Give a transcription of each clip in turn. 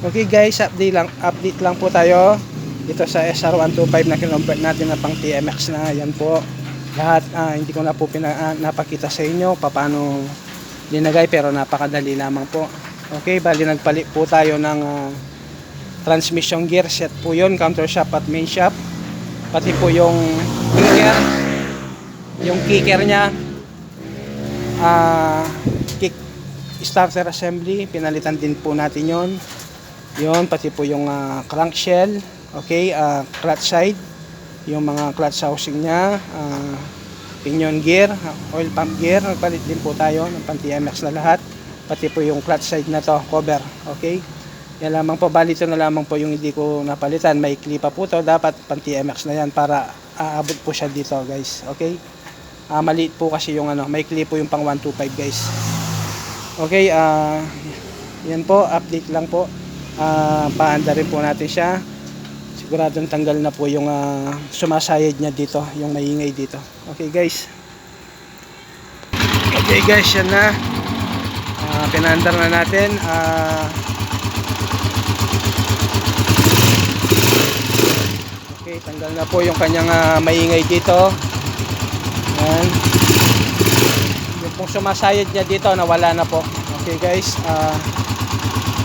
Okay guys, update lang, update lang po tayo dito sa SR125 na kinonvert natin na pang TMX na yan po. Lahat ah, hindi ko na po pina, ah, napakita sa inyo paano linagay pero napakadali lamang po. Okay, bali nagpalit po tayo ng ah, transmission gear set po yun, counter shop at main shop. Pati po yung kicker, yung kicker niya, ah kick starter assembly, pinalitan din po natin yon yon pati po yung ah, crankshell, okay, ah, clutch side, yung mga clutch housing niya, ah, pinion gear, oil pump gear, nagpalit din po tayo ng pan TMX na lahat, pati po yung clutch side na to, cover, okay. Yan lamang po, bali ito na lamang po yung hindi ko napalitan, may pa po to, dapat pan TMX na yan para aabot po siya dito guys, okay. Ah, maliit po kasi yung ano, may po yung pang 125 guys. Okay, ah yan po, update lang po. Ah, paanda rin po natin siya. Siguradong tanggal na po yung ah, sumasayad niya dito, yung maingay dito. Okay guys. Okay guys, yan na. Ah, pinandar na natin. Ah, okay, tanggal na po yung kanyang ah, maingay dito. Yan. Yung pong sumasayad niya dito, nawala na po. Okay guys, ah Okay,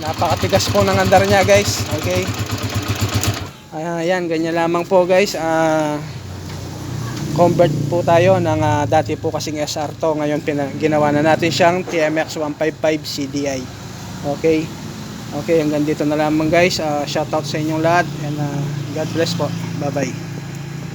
napakatigas po ng andar niya guys. Okay. Ayan, ganyan lamang po guys. Ah convert po tayo ng ah, dati po kasing SR to. Ngayon ginawa na natin siyang TMX 155 CDI. Okay. Okay, hanggang dito na lamang guys. Ah, shout out sa inyong lahat and ah, God bless po. Bye-bye.